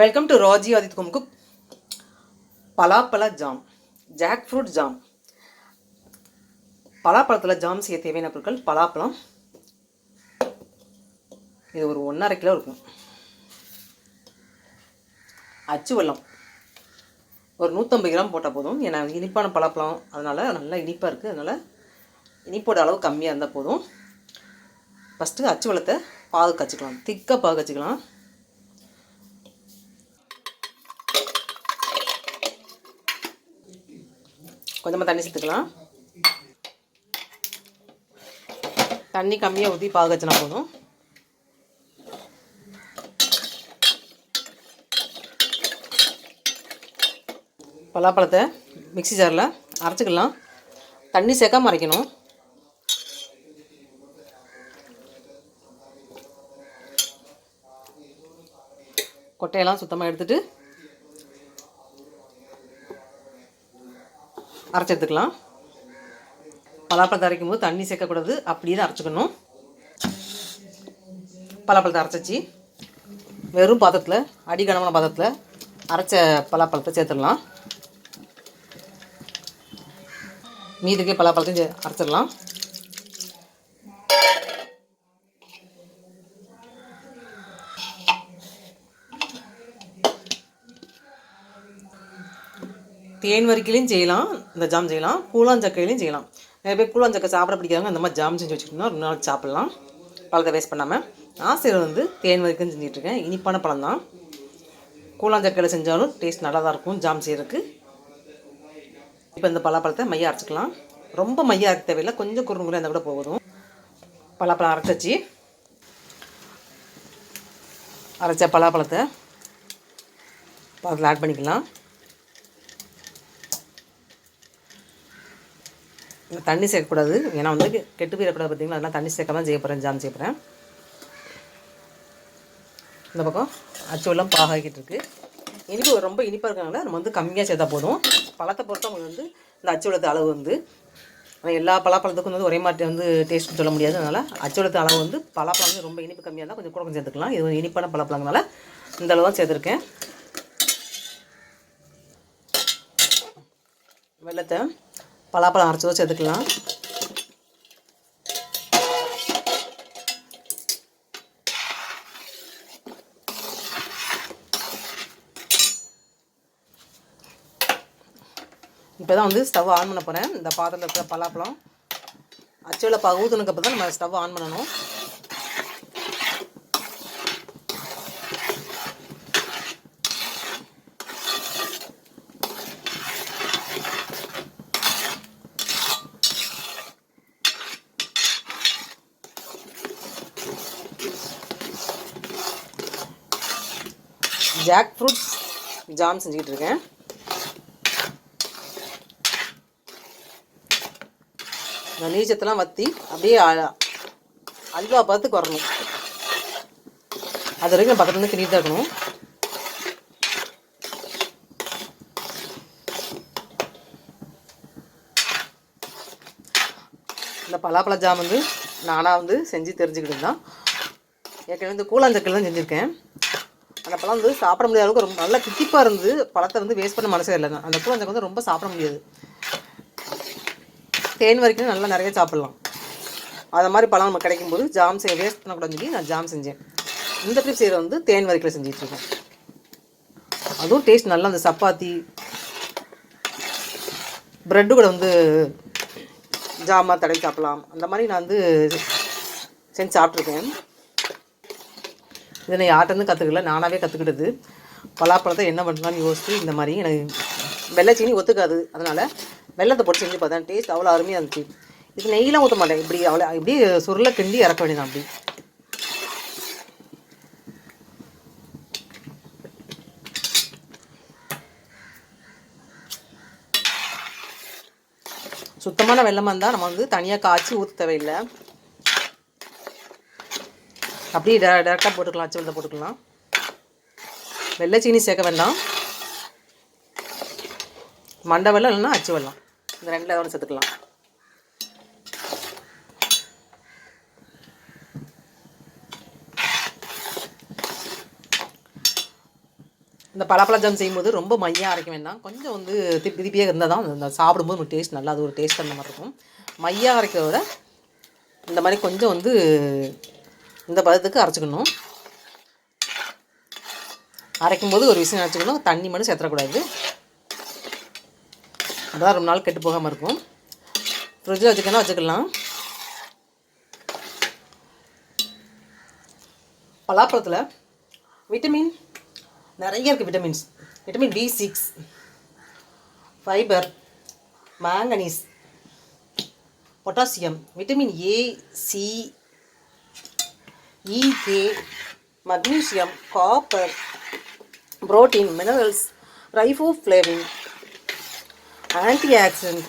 Welcome to Raji ஆதித் கும்கு பலாப்பழ ஜாம். Jackfruit jam. பலாப்பழத்தில் ஜாம் செய்ய தேவையான பொருட்கள் பலாப்பழம். இது ஒரு ஒன்றரை கிலோ இருக்கும். அச்சு வெள்ளம் ஒரு நூற்றம்பது கிராம் போட்டால் போதும். ஏன்னா இனிப்பான பலாப்பழம். அதனால் நல்லா இனிப்பாக இருக்குது அதனால் இனிப்போட அளவு கம்மியாக இருந்தால் போதும். ஃபஸ்ட்டு அச்சு வெள்ளத்தை பாகு காய்ச்சிக்கலாம். திக்காக பாகு காய்ச்சிக்கலாம். கொஞ்சமாக தண்ணி சேர்த்துக்கலாம். தண்ணி கம்மியாக ஊற்றி பாகு காய்ச்சினா போதும். பலாப்பழத்தை மிக்ஸி ஜாரில் அரைச்சிக்கலாம். தண்ணி சேர்க்காம அரைக்கணும். கொட்டையெல்லாம் சுத்தமாக எடுத்துகிட்டு அரைச்சி எடுத்துக்கலாம் பலாப்பழத்தை அரைக்கும் போது தண்ணி சேர்க்கக்கூடாது. அப்படியே தான் அரைச்சிக்கணும். பலாப்பழத்தை அரைச்சி வெறும் பாத்திரத்தில் அடிகனமான பாத்திரத்தில் அரைச்ச பலாப்பழத்தை சேர்த்துடலாம். மீதுக்கே பலாப்பழத்தையும் சே- அரைச்சிடலாம். தேன் வரிக்கிலையும் செய்யலாம் இந்த ஜாம் செய்யலாம் கூழாஞ்சக்கையிலையும் செய்யலாம். நிறைய பேர் கூழாஞ்சக்கை சாப்பிட பிடிக்காதவங்க அந்த மாதிரி ஜாம் செஞ்சு வச்சுக்கிட்டோம்னா ரெண்டு நாள் சாப்பிட்லாம். பழத்தை வேஸ்ட் பண்ணாமல் ஆசிரியர் வந்து தேன் வரைக்கும் செஞ்சிட்ருக்கேன் இனிப்பான பழம் தான். கூழாஞ்சக்கையில் செஞ்சாலும் டேஸ்ட் நல்லா தான் இருக்கும் ஜாம் செய்யறதுக்கு. இப்போ இந்த பலாப்பழத்தை மைய அரைச்சிக்கலாம். ரொம்ப மைய அரைக்க தேவையில்லை. கொஞ்சம் குறுங்குறை இருந்தால் கூட போதும். பலாப்பழம் அரைச்சி அரைச்ச பலாப்பழத்தை அதில் ஆட் பண்ணிக்கலாம். தண்ணி சேர்க்கக்கூடாது. ஏன்னா வந்து கெட்டு போயிடக்கூடாது பார்த்தீங்களா? அதனால் தண்ணி சேர்க்காம தான் செய்ய போகிறேன் ஜாம் செய்ய போகிறேன் இந்த பக்கம் அச்சு வெல்லம் பாகாக்கிட்டு இருக்குது இனிப்பு ரொம்ப இனிப்பாக இருக்காங்களா நம்ம வந்து கம்மியாக சேர்த்தா போதும். பழத்தை பொறுத்த உங்களுக்கு வந்து இந்த அச்சு அளவு வந்து எல்லா பலாப்பழத்துக்கும் வந்து ஒரே மாதிரி வந்து டேஸ்ட் சொல்ல முடியாது. அதனால் அச்சு அளவு வந்து பலாப்பழம் வந்து ரொம்ப இனிப்பு கம்மியாக இருந்தால் கொஞ்சம் கூட கொஞ்சம் சேர்த்துக்கலாம். இது வந்து இனிப்பான பலாப்பழங்கனால இந்த அளவு தான் சேர்த்துருக்கேன். வெள்ளத்தை பலாப்பழம் அரைச்சதோ சேர்த்துக்கலாம். இப்போ தான் வந்து ஸ்டவ் ஆன் பண்ண போகிறேன் இந்த பாத்திரத்தில் இருக்கிற பலாப்பழம் அச்சுவில் பா ஊற்றுனதுக்கு அப்புறம் தான் நம்ம ஸ்டவ் ஆன் பண்ணணும். ஜாக் ஃப்ரூட் ஜாம் செஞ்சுக்கிட்டு இருக்கேன் இந்த நீச்சத்தெல்லாம் வற்றி அப்படியே அல்வா பார்த்து குறணும். அது வரைக்கும் பக்கத்துல இருந்து கிண்டிட்டு தான் இருக்கணும். இந்த பலாப்பழ ஜாம் வந்து நானாக வந்து செஞ்சு தெரிஞ்சுக்கிட்டு தான் ஏற்கனவே வந்து கூழாஞ்சக்கல் தான் செஞ்சுருக்கேன். அந்த பழம் வந்து சாப்பிட முடியாத அளவுக்கு ரொம்ப நல்லா தித்திப்பாக இருந்து பழத்தை வந்து வேஸ்ட் பண்ண மனசே இல்லைங்க அந்த கூழாஞ்சக்கல் வந்து ரொம்ப சாப்பிட முடியாது. தேன் வரைக்கும் நல்லா நிறைய சாப்பிட்லாம். அதை மாதிரி பழம் நமக்கு கிடைக்கும்போது ஜாம் செய்ய வேஸ்ட் பண்ணக்கூடாதுன்னு சொல்லி நான் ஜாம் செஞ்சேன். இந்த ட்ரிப் செய்கிற வந்து தேன் வரைக்கும் செஞ்சிட்ருக்கேன் அதுவும் டேஸ்ட் நல்லா அந்த சப்பாத்தி ப்ரெட்டு கூட வந்து ஜாமாக தடவி சாப்பிடலாம். அந்த மாதிரி நான் வந்து செஞ்சு சாப்பிட்ருக்கேன் இதை நான் யார்கிட்டருந்து கற்றுக்கல நானாகவே கற்றுக்கிட்டது பலாப்பழத்தை என்ன பண்ணலாம்னு யோசித்து இந்த மாதிரி எனக்கு வெள்ளை சீனி ஒத்துக்காது. அதனால் வெள்ளத்தை போட்டு செஞ்சு பார்த்தேன். டேஸ்ட் அவ்வளோ அருமையாக இருந்துச்சு. இது நெய்யெலாம் ஊற்ற மாட்டேன். இப்படி அவ்வளோ இப்படி சுருளை கிண்டி இறக்க வேண்டியதான் அப்படி. சுத்தமான வெள்ளமாக இருந்தால் நம்ம வந்து தனியாக காய்ச்சி ஊற்ற தேவையில்லை. அப்படியே டே டேரெக்டாக போட்டுக்கலாம் அச்சு வெள்ளத்தை போட்டுக்கலாம். வெள்ளை சீனி சேர்க்க வேண்டாம். மண்டை வெள்ளம் இல்லைன்னா அச்சு வெள்ளம் இந்த ரெண்டில் ஒன்று சேர்த்துக்கலாம். இந்த பலாப்பழ ஜாம் செய்யும்போது ரொம்ப மையாக அரைக்க வேண்டாம். கொஞ்சம் வந்து திருப்பி திருப்பியே இருந்தால் தான் அந்த சாப்பிடும்போது ஒரு டேஸ்ட் நல்லா அது ஒரு டேஸ்ட் அந்த மாதிரி இருக்கும். மையாக அரைக்கிறத விட இந்த மாதிரி கொஞ்சம் வந்து இந்த பதத்துக்கு அரைச்சிக்கணும். அரைக்கும்போது ஒரு விஷயம் அரைச்சிக்கணும். தண்ணி மட்டும் சேர்த்துடக்கூடாது அதான் ரொம்ப நாள் கெட்டு போகாமல் இருக்கும். ஃப்ரிட்ஜில் வச்சுக்கணும் வச்சுக்கலாம். பலாப்பழத்தில் விட்டமின் நிறைய இருக்குது vitamins vitamin B six fibre manganese potassium vitamin A C E K magnesium copper protein minerals riboflavin antioxidant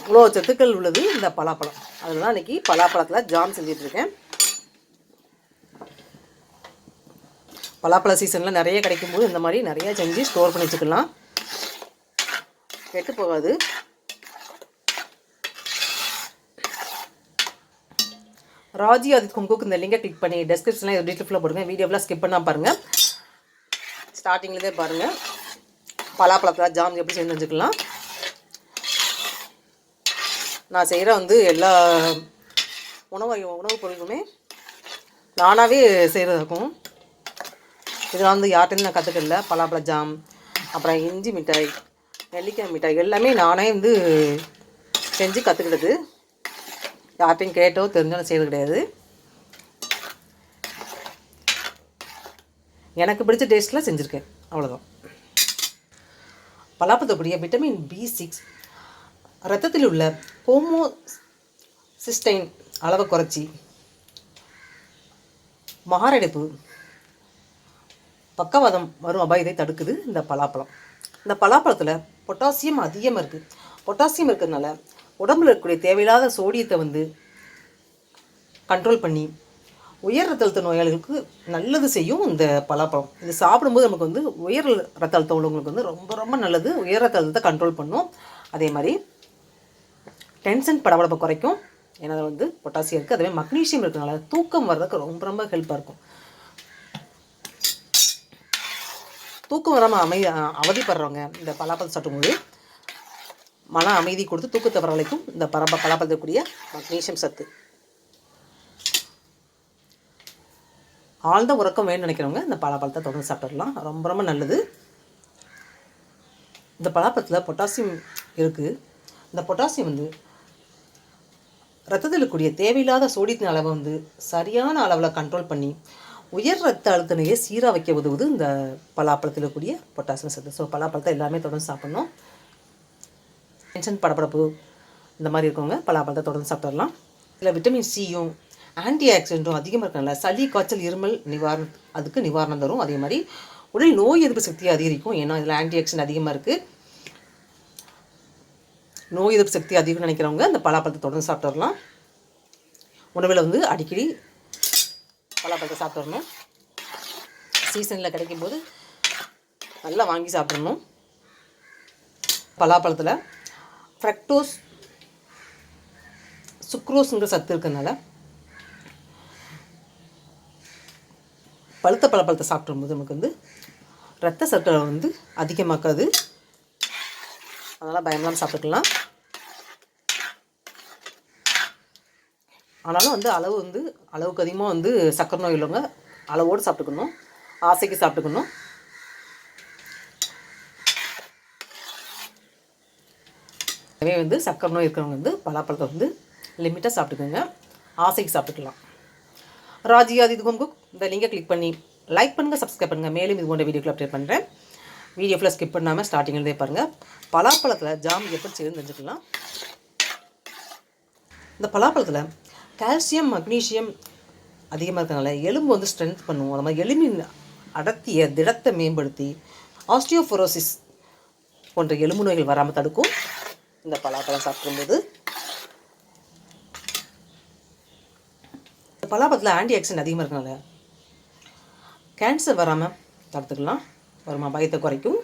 இவ்வளோ சத்துக்கள் உள்ளது இந்த பலாப்பழம். அதில் தான் இன்றைக்கி பலாப்பழத்தில் ஜாம் செஞ்சிட்ருக்கேன். பலாப்பழ சீசனில் நிறைய கிடைக்கும்போது இந்த மாதிரி நிறைய செஞ்சு ஸ்டோர் பண்ணி வச்சுக்கலாம். கெட்டு போகாது. ராஜி ஆதித் குங்குக்கு இந்த லிங்கை கிளிக் பண்ணி டெஸ்கிரிப்ஷனில் இது டீட்டெயில் போடுங்க. வீடியோவில் ஸ்கிப் பண்ணால் பாருங்கள் ஸ்டார்டிங்லேருந்தே பாருங்கள் பலாப்பழத்தில் ஜாம் எப்படி செஞ்சு வச்சுக்கலாம். நான் செய்கிற வந்து எல்லா உணவு உணவுப் பொருளுமே நானாகவே செய்கிறதாக்கும் இதெல்லாம் வந்து யார்கிட்டையும் நான் கற்றுக்கல பலாப்பழ ஜாம் அப்புறம் இஞ்சி மிட்டாய் நெல்லிக்காய் மிட்டாய் எல்லாமே நானே வந்து செஞ்சு கற்றுக்கிட்டது யார்கிட்டையும் கேட்டோ தெரிஞ்சோன்னு செய்யறது கிடையாது. எனக்கு பிடிச்ச டேஸ்ட்டில் செஞ்சுருக்கேன். அவ்வளோதான் பலாப்பழத்துக்குரிய விட்டமின் பி சிக்ஸ் ரத்தத்தில் உள்ள ஹோமோ சிஸ்டைன் அளவை குறைச்சி மாரடைப்பு பக்கவாதம் வரும் அபாயத்தை தடுக்குது இந்த பலாப்பழம். இந்த பலாப்பழத்தில் பொட்டாசியம் அதிகமாக இருக்குது பொட்டாசியம் இருக்கிறதுனால உடம்புல இருக்கக்கூடிய தேவையில்லாத சோடியத்தை வந்து கண்ட்ரோல் பண்ணி உயர் ரத்த அழுத்த நோயாளிகளுக்கு நல்லது செய்யும் இந்த பலாப்பழம். இது சாப்பிடும்போது நமக்கு வந்து உயர் ரத்த அழுத்தம் உள்ளவங்களுக்கு வந்து ரொம்ப ரொம்ப நல்லது. உயர் ரத்த அழுத்தத்தை கண்ட்ரோல் பண்ணும். அதே மாதிரி டென்ஷன் படபடப்பை குறைக்கும். ஏன்னா வந்து பொட்டாசியம் இருக்குது அதே மாதிரி மக்னீஷியம் இருக்கிறதுனால தூக்கம் வர்றதுக்கு ரொம்ப ரொம்ப ஹெல்ப்பாக இருக்கும். தூக்கம் வராமல் அமை அவதிப்படுறவங்க இந்த பலாப்பழம் சாப்பிடும்போது மன அமைதி கொடுத்து தூக்கத்தை வரவழைக்கும் இந்த பரம்ப பலாப்பழத்துக்குரிய மக்னீஷியம் சத்து. ஆழ்ந்த உறக்கம் வேணும்னு நினைக்கிறவங்க இந்த பலாப்பழத்தை தொடர்ந்து சாப்பிட்றலாம் ரொம்ப ரொம்ப நல்லது. இந்த பலாப்பழத்தில் பொட்டாசியம் இருக்குது இந்த பொட்டாசியம் வந்து ரத்தத்தில் கூடிய தேவையில்லாத சோடியத்தின் அளவை வந்து சரியான அளவில் கண்ட்ரோல் பண்ணி உயர் ரத்த அழுத்தனையே சீராக வைக்க உதவுது இந்த பலாப்பழத்தில் கூடிய பொட்டாசியம் சத்து. ஸோ பலாப்பழத்தை எல்லாமே தொடர்ந்து சாப்பிட்ணும். டென்ஷன் படப்படப்பு இந்த மாதிரி இருக்கவங்க பலாப்பழத்தை தொடர்ந்து சாப்பிட்றலாம் இதில் விட்டமின் சியும் ஆன்டி ஆக்சிடென்ட்டும் அதிகமாக இருக்கனால சளி காய்ச்சல் இருமல் நிவாரணம் அதுக்கு நிவாரணம் தரும். அதே மாதிரி உடல் நோய் எதிர்ப்பு சக்தியை அதிகரிக்கும். ஏன்னா இதில் ஆன்டி ஆக்சிடென்ட் அதிகமாக இருக்குது நோய் எதிர்ப்பு சக்தி அதிகம்னு நினைக்கிறவங்க அந்த பலாப்பழத்தை தொடர்ந்து சாப்பிட்றலாம் உணவில் வந்து அடிக்கடி பலாப்பழத்தை சாப்பிட்றணும் சீசனில் கிடைக்கும்போது நல்லா வாங்கி சாப்பிட்றணும் பலாப்பழத்தில் ஃப்ரக்டோஸ் சுக்ரோஸுங்கிற சத்து இருக்கிறதுனால பழுத்த பழப்பழத்தை சாப்பிடும்போது நமக்கு வந்து ரத்த சர்க்கரை வந்து அதிகமாக்காது. அதனால் பயமெல்லாம் சாப்பிட்டுக்கலாம். ஆனாலும் வந்து அளவு வந்து அளவுக்கு அதிகமாக வந்து சக்கரை நோய் உள்ளவங்க அளவோடு சாப்பிட்டுக்கணும். ஆசைக்கு சாப்பிட்டுக்கணும். எனவே வந்து சக்கரை நோய் இருக்கிறவங்க வந்து பலாப்பழத்தை வந்து லிமிட்டாக சாப்பிட்டுக்கோங்க. ஆசைக்கு சாப்பிட்டுக்கலாம். ராஜி ஆதி குங்கு இந்த லிங்கை கிளிக் பண்ணி லைக் பண்ணுங்கள் சப்ஸ்கிரைப் பண்ணுங்கள் மேலும் இது போன்ற வீடியோக்கள் அப்டேட் பண்ணுறேன் வீடியோ ஃபுல்லாக ஸ்கிப் பண்ணாமல் ஸ்டார்டிங்லேருந்தே பாருங்கள் பலாப்பழத்தில் ஜாம் எப்படி செய்யுதுன்னு தெரிஞ்சுக்கலாம். இந்த பலாப்பழத்தில் கால்சியம் மக்னீஷியம் அதிகமாக இருக்கனால எலும்பு வந்து ஸ்ட்ரென்த் பண்ணுவோம் நம்ம எலும்பின் அடர்த்திய திடத்தை மேம்படுத்தி ஆஸ்டியோஃபோரோசிஸ் போன்ற எலும்பு நோய்கள் வராமல் தடுக்கும். இந்த பலாப்பழம் சாப்பிடும்போது. இந்த பலாப்பழத்தில் ஆன்டி ஆக்சிடென்ட் அதிகமாக இருக்கனால கேன்சர் வராமல் தடுத்துக்கலாம். வருமா பயத்தை குறைக்கும்.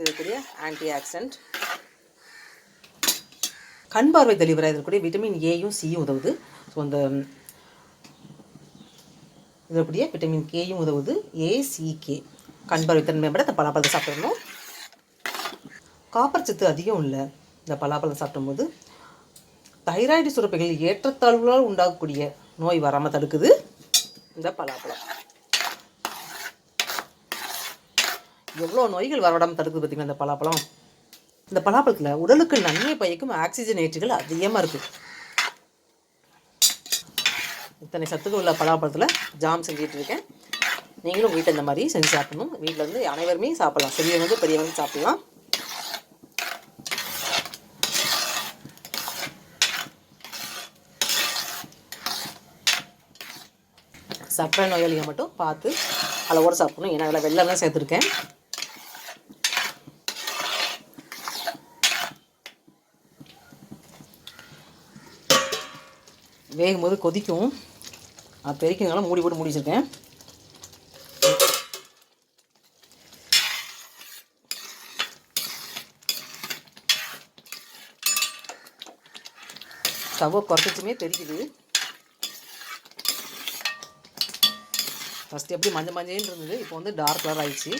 இருக்கக்கூடிய ஆன்டி ஆக்சிடென்ட் கண் பார்வை தெளிவராக இருக்கக்கூடிய விட்டமின் ஏயும் சியும் உதவுது. ஸோ அந்த இது விட்டமின் கேயும் உதவுது. ஏசிகே கண் பார்வை தன்மை விட இந்த பலாப்பழத்தை சாப்பிடணும். காப்பர் சத்து அதிகம் இல்லை. இந்த பலாப்பழம் சாப்பிடும்போது தைராய்டு சுரப்பிகள் ஏற்றத்தாழ்வுகளால் உண்டாகக்கூடிய நோய் வராமல் தடுக்குது இந்த பலாப்பழம். எவ்வளோ நோய்கள் வரவிடாமல் தடுக்குது பார்த்தீங்களா இந்த பலாப்பழம்? இந்த பலாப்பழத்தில் உடலுக்கு நன்மை பயக்கும் ஆக்சிஜன் ஏற்றுகள் அதிகமாக இருக்குது இத்தனை சத்துக்கள் உள்ள பலாப்பழத்தில் ஜாம் செஞ்சுட்டு இருக்கேன். நீங்களும் வீட்டில் இந்த மாதிரி செஞ்சு சாப்பிடணும். வீட்டில் வந்து அனைவருமே சாப்பிடலாம். சிறியவங்க பெரியவங்க சாப்பிடலாம். சர்க்கரை நோயாளியை மட்டும் பார்த்து அளவோடு சாப்பிடணும். ஏன்னா அதில் வெள்ளம்லாம் சேர்த்துருக்கேன். வேகும்போது கொதிக்கும். அது பெருக்கினாலும் மூடி போட்டு மூடி வச்சிருக்கேன். ஸ்டவ்வை குறைச்சிச்சுமே தெரிக்குது ஃபஸ்ட்டு எப்படி மஞ்சள் மஞ்சள்னு இருந்தது இப்போ வந்து டார்க் கலர் ஆயிடுச்சு.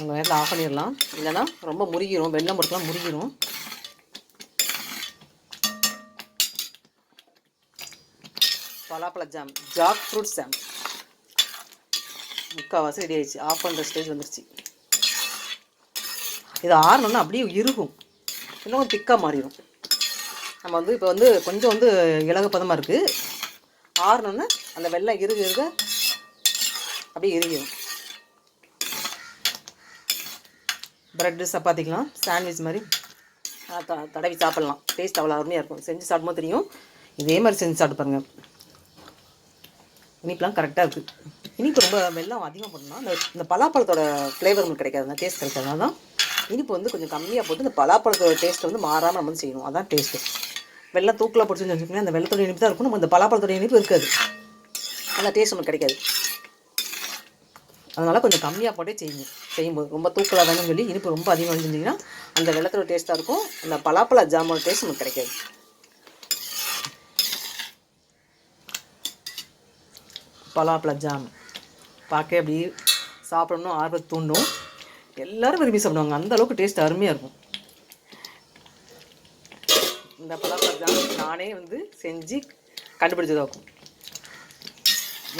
உங்கள் நேரத்தில் ஆஃப் பண்ணிடலாம். இல்லைன்னா ரொம்ப முருகிரும். வெள்ளம் பொறுக்கலாம் முருகிரும். பலாப்பழ ஜாம் ஜாக் ஃப்ரூட் ஜாம் முக்கால்வாசி ரெடி ஆயிடுச்சு. ஆஃப் பண்ணுற ஸ்டேஜ் வந்துருச்சு. இது ஆறணும்னா அப்படியே இருக்கும் இன்னும் திக்காக மாறிடும் நம்ம வந்து இப்போ வந்து கொஞ்சம் வந்து இலகு பதமாக இருக்குது ஆறணுன்னா அந்த வெள்ளம் இருக இருக அப்படியே எரியும் ப்ரெட்டு சப்பாத்திக்கலாம் சாண்ட்விச் மாதிரி. த தடவி சாப்பிட்லாம். டேஸ்ட் அவ்வளோ அருமையாக இருக்கும். செஞ்சு சாப்பிடும்போது தெரியும். இதே மாதிரி செஞ்சு சாப்பிட்டு பாருங்கள் இனிப்பெலாம் கரெக்டாக இருக்குது இனிப்பு ரொம்ப வெள்ளம் அதிகமாக போடணும்னா இந்த இந்த பலாப்பழத்தோட ஃப்ளேவர் உங்களுக்கு கிடைக்காது. அந்த டேஸ்ட் கிடைக்காது. தான் இனிப்பு வந்து கொஞ்சம் கம்மியாக போட்டு இந்த பலாப்பழத்தோட டேஸ்ட் வந்து மாறாமல் நம்ம வந்து செய்யணும். அதான் டேஸ்ட்டு வெள்ளம் தூக்கில் பிடிச்சி வச்சுக்கோங்க அந்த வெள்ளத்தோட இனிப்பு தான் இருக்கும். நம்ம இந்த பலாப்பழத்தோட இனிப்பு இருக்காது. அந்த டேஸ்ட் நமக்கு கிடைக்காது. அதனால் கொஞ்சம் கம்மியாக போட்டே செய்யுங்க. செய்யும்போது ரொம்ப தூக்கலாக வேணும்னு சொல்லி இனிப்பு ரொம்ப அதிகமாக இருந்துச்சிங்கன்னா அந்த வெள்ளத்தோட டேஸ்ட்டாக இருக்கும். அந்த பலாப்பழ ஜாமோட டேஸ்ட் நமக்கு கிடைக்காது. பலாப்பழ ஜாம். பார்க்க அப்படி சாப்பிடணும் ஆர்வத்தை தூண்டும். எல்லோரும் விரும்பி சாப்பிடுவாங்க. அந்த அளவுக்கு டேஸ்ட் அருமையாக இருக்கும். இந்த பலாப்பழ ஜாம் நானே வந்து செஞ்சு கண்டுபிடிச்சதாக இருக்கும்.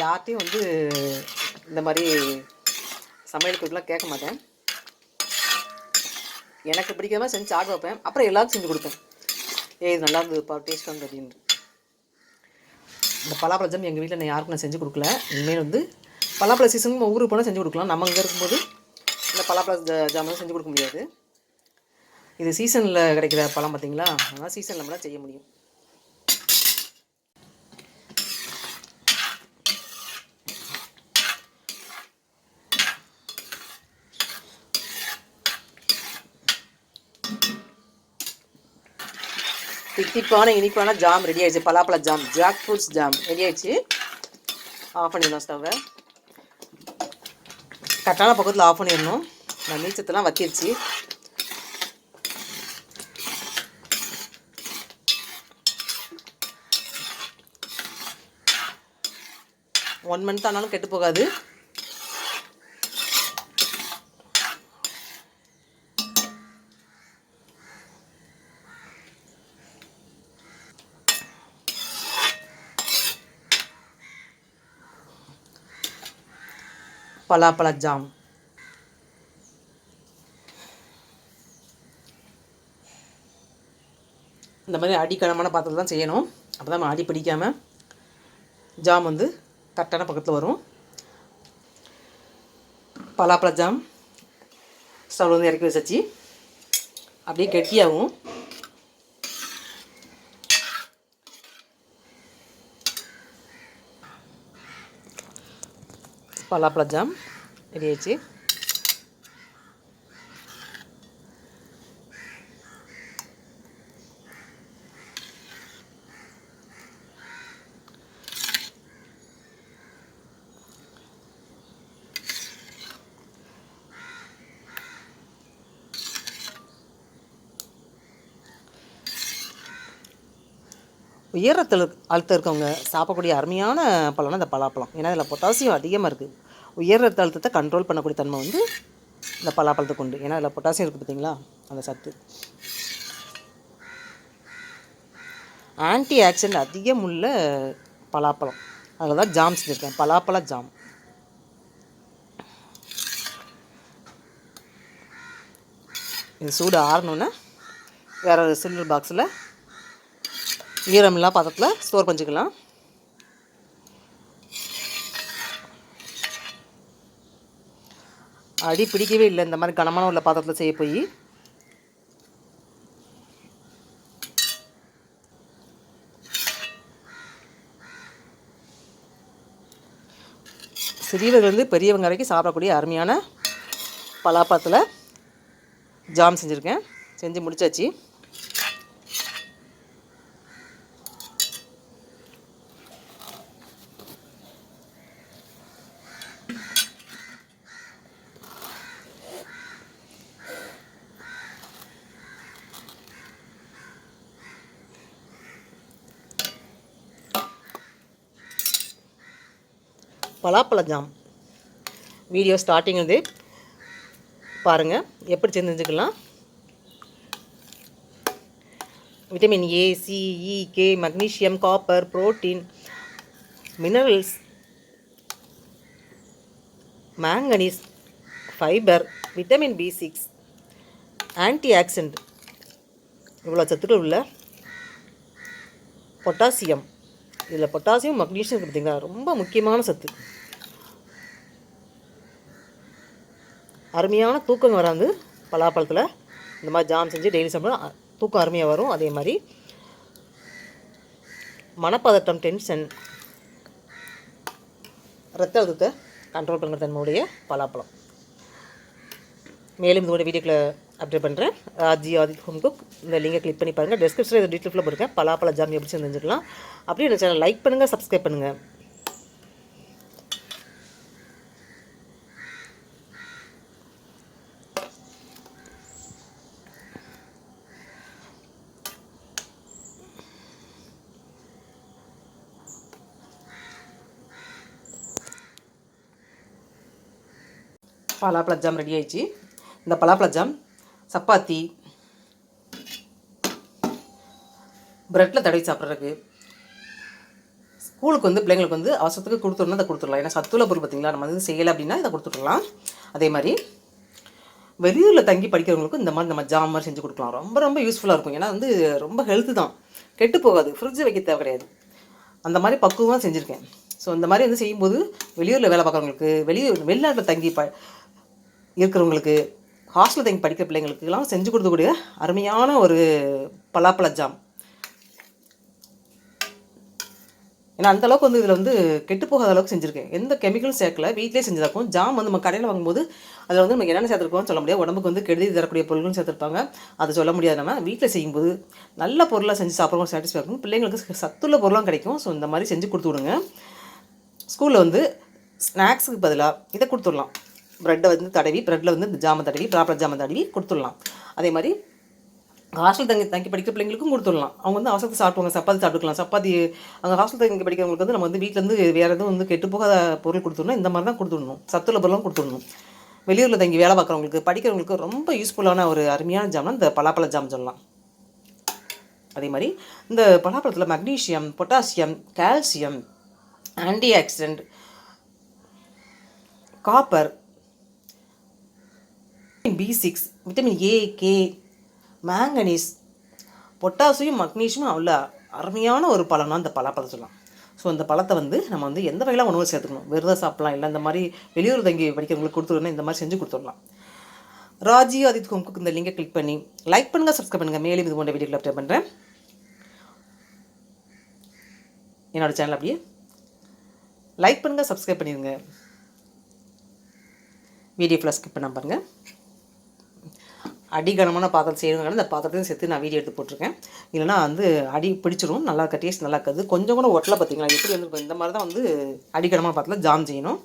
யார்ட்டையும் வந்து இந்த மாதிரி சமையல் குறிப்பெலாம் கேட்க மாட்டேன். எனக்கு பிடிக்காம செஞ்சு ஆர்டர் வைப்பேன். அப்புறம் எல்லாருக்கும் செஞ்சு கொடுப்பேன். ஏய் இது நல்லா இருந்ததுப்பா டேஸ்ட் வந்து அப்படின்னு இந்த பலாப்பழ ஜம் எங்கள் வீட்டில் நான் யாருக்கும் நான் செஞ்சு கொடுக்கல. இனிமேல் வந்து பலாப்பழ சீசனுக்கு நம்ம ஊருக்கு போனால் செஞ்சு கொடுக்கலாம். நம்ம அங்கே இருக்கும்போது இந்த பலாப்பழ ஜாமெல்லாம் செஞ்சு கொடுக்க முடியாது. இது சீசனில் கிடைக்கிற பழம் பார்த்தீங்களா அதனால் சீசனில் நம்மளால் செய்ய முடியும். தித்திப்பான இனிப்பான ஜாம் ரெடி ஆயிடுச்சு. பலாப்பழ jam jackfruits jam ready ஆயிடுச்சு. ஆஃப் பண்ணிடலாம் ஸ்டவ்வை கரெக்டான பக்கத்தில் ஆஃப் பண்ணிடணும். நான் நீச்சத்தெல்லாம் வத்திருச்சு. ஒன் மந்த் ஆனாலும் கெட்டு போகாது. பலாப்பழ ஜாம் இந்த மாதிரி அடிக்கனமான பாத்திரத்தில் தான் செய்யணும். அப்போ தான் அடி பிடிக்காமல் ஜாம் வந்து கரெக்டான பக்கத்தில் வரும். பலாப்பழ ஜாம் ஸ்டவ்ல வந்து இறக்கி வச்சாச்சு. அப்படியே கெட்டியாகும். పలాపల ஜாம் రెడీ అయ్యి உயரத்தில் அழுத்தம் இருக்கவங்க சாப்பிடக்கூடிய அருமையான பழம்னா இந்த பலாப்பழம். ஏன்னா இதில் பொட்டாசியம் அதிகமாக இருக்குது உயர் ரத்த அழுத்தத்தை கண்ட்ரோல் பண்ணக்கூடிய தன்மை வந்து இந்த பலாப்பழத்துக்கு உண்டு ஏன்னா அதில் பொட்டாசியம் இருக்குது பார்த்தீங்களா அந்த சத்து. ஆன்டி ஆக்சிடென்ட் அதிகம் உள்ள பலாப்பழம். அதில் தான் ஜாம் செஞ்சுருக்கேன் பலாப்பழ ஜாம் இது சூடு ஆறணுன்னா வேறு ஒரு சில்வர் பாக்ஸில் ஈரமில்லா பாத்திரத்தில் ஸ்டோர் பண்ணிக்கலாம் அடி பிடிக்கவே இல்லை. இந்த மாதிரி கனமான உள்ள பாத்திரத்தில் செய்ய போய். சிறியவர்கள்லேருந்து பெரியவங்க வரைக்கும் சாப்பிடக்கூடிய அருமையான பலாப்பழத்தில் ஜாம் செஞ்சுருக்கேன். செஞ்சு முடிச்சாச்சு. பலாப்பழ ஜாம் வீடியோ ஸ்டார்டிங் வந்து பாருங்கள் எப்படி செஞ்சுக்கலாம் vitamin A C E K magnesium copper protein minerals manganese fibre vitamin B six antioxidant இவ்வளோ சத்துக்கள் உள்ள பொட்டாசியம் இதில் பொட்டாசியம் மக்னீஷியம் இருக்குது ரொம்ப முக்கியமான சத்து. அருமையான தூக்கம் வராது பலாப்பழத்தில். இந்த மாதிரி ஜாம் செஞ்சு டெய்லி சாப்பிட்டா தூக்கம் அருமையாக வரும். அதே மாதிரி மனப்பதட்டம் டென்ஷன் ரத்த அழுத்தத்தை கண்ட்ரோல் பண்ணுற தன்மையுடைய பலாப்பழம். மேலும் இதோட வீடியோக்களை அப்டேட் பண்ணுறேன் ராஜி ஆதித் ஹோம் குக் இந்த லிங்கை கிளிக் பண்ணி பாருங்கள் டிஸ்கிரிப்ஷனில் இந்த டீட்டெயில் போயிருக்கேன் பலாப்பழ ஜாம் எப்படி செஞ்சுக்கலாம் அப்படியே இந்த சேனல் லைக் பண்ணுங்கள் சப்ஸ்கிரைப் பண்ணுங்கள் பலாப்பழ ஜாம் ரெடி ஆயிடுச்சு. இந்த பலாப்பழ ஜாம் சப்பாத்தி ப்ரெட்டில் தடவி சாப்பிட்றதுக்கு. ஸ்கூலுக்கு வந்து பிள்ளைங்களுக்கு வந்து அவசரத்துக்கு கொடுத்துடணும் அதை கொடுத்துடலாம். ஏன்னா சத்துள்ள பொருள் பார்த்தீங்களா? நம்ம வந்து செய்யலை அப்படின்னா இதை கொடுத்துடலாம். அதே மாதிரி வெளியூரில் தங்கி படிக்கிறவங்களுக்கும் இந்த மாதிரி நம்ம ஜாம் மாதிரி செஞ்சு கொடுக்கலாம். ரொம்ப ரொம்ப யூஸ்ஃபுல்லாக இருக்கும். ஏன்னா வந்து ரொம்ப ஹெல்த்து தான். கெட்டு போகாது. ஃப்ரிட்ஜ் வைக்க தேவை கிடையாது. அந்த மாதிரி பக்குவமாக செஞ்சுருக்கேன். ஸோ இந்த மாதிரி வந்து செய்யும்போது வெளியூரில் வேலை பார்க்குறவங்களுக்கு வெளியூர் வெளிநாட்டில் தங்கி ப இருக்கிறவங்களுக்கு ஹாஸ்டலில் தங்கி படிக்கிற பிள்ளைங்களுக்கெல்லாம் செஞ்சு கொடுக்கக்கூடிய அருமையான ஒரு பலாப்பழ ஜாம். ஏன்னா அந்தளவுக்கு வந்து இதில் வந்து கெட்டு போகாத அளவுக்கு செஞ்சுருக்கேன். எந்த கெமிக்கலும் சேர்க்கல வீட்டிலே செஞ்சதாக்கும் ஜாம் வந்து நம்ம கடையில் வாங்கும்போது அதில் வந்து நமக்கு என்னென்ன சேர்த்துருக்கோம்னு சொல்ல முடியாது. உடம்புக்கு வந்து கெடுதி தரக்கூடிய பொருட்களும் சேர்த்துருப்பாங்க. அதை சொல்ல முடியாது. நம்ம வீட்டில் செய்யும்போது நல்ல பொருளாக செஞ்சு சாப்பிட்றவங்க சாட்டிஸ்ஃபை இருக்கும் பிள்ளைங்களுக்கு சத்துள்ள பொருளாக கிடைக்கும். ஸோ இந்த மாதிரி செஞ்சு கொடுத்து விடுங்க. ஸ்கூலில் வந்து ஸ்நாக்ஸுக்கு பதிலாக இதை கொடுத்துடலாம் ப்ரெட்டை வந்து தடவி ப்ரெட்டில் வந்து இந்த ஜாமை தடவி ப்ராப்பர் ஜாமை தடவி கொடுத்துடலாம். அதே மாதிரி ஹாஸ்டல் தங்கி தங்கி படிக்கிற பிள்ளைங்களுக்கும் கொடுத்துடலாம். அவங்க வந்து அவசரத்தை சாப்பிடுவாங்க சப்பாத்தி சாப்பிட்டுக்கலாம். சப்பாத்தி அங்கே ஹாஸ்டல் தங்கி படிக்கிறவங்களுக்கு வந்து நம்ம வந்து வீட்டிலேருந்து வேறு எதுவும் வந்து கெட்டு போகாத பொருள் கொடுத்துடணும். இந்த மாதிரி தான் கொடுத்துடணும். சத்துள்ள பொருளும் கொடுத்துடணும். வெளியூரில் தங்கி வேலை பார்க்குறவங்களுக்கு படிக்கிறவங்களுக்கு ரொம்ப யூஸ்ஃபுல்லான ஒரு அருமையான ஜாம்னா இந்த பலாப்பழ ஜாம் சொல்லலாம். அதே மாதிரி இந்த பலாப்பழத்தில் magnesium potassium calcium antioxidant copper B six vitamin A K manganese potassium magnesium அவ்வளோ அருமையான ஒரு பழம்னா அந்த பலாப்பழம் சொல்லலாம். ஸோ அந்த பழத்தை வந்து நம்ம வந்து எந்த வகையில் உணவு சேர்த்துக்கணும்? விரதம் சாப்பிடலாம் இல்லை இந்த மாதிரி வெளியூர் தங்கி படிக்கிறவங்களுக்கு கொடுத்துருந்தா இந்த மாதிரி செஞ்சு கொடுத்துடலாம். ராஜி ஆதித் ஹோம்க்கு இந்த லிங்கை கிளிக் பண்ணி லைக் பண்ணுங்கள் சப்ஸ்கிரைப் பண்ணுங்கள் மேலும் இது போன்ற வீடியோக்களை அப்டேட் பண்ணுறேன் என்னோடய சேனல் அப்படியே லைக் பண்ணுங்கள் சப்ஸ்கிரைப் பண்ணிடுங்க. வீடியோ ஃபுல்லாக ஸ்கிப் பண்ண பாருங்கள் அடிகனமான பாத்திரம் செய்யணுங்கிறது அந்த பாத்திரத்தையும் சேர்த்து நான் வீடியோ எடுத்து போட்டிருக்கேன். இல்லைனா வந்து அடி பிடிச்சிரும் நல்லா இருக்க டேஸ்ட் நல்லா இருக்காது. கொஞ்சம் கூட ஒட்டலை பார்த்தீங்களா எப்படி வந்து இந்த மாதிரி தான் வந்து அடிகனமான பாத்திரத்தில் ஜாம் செய்யணும்.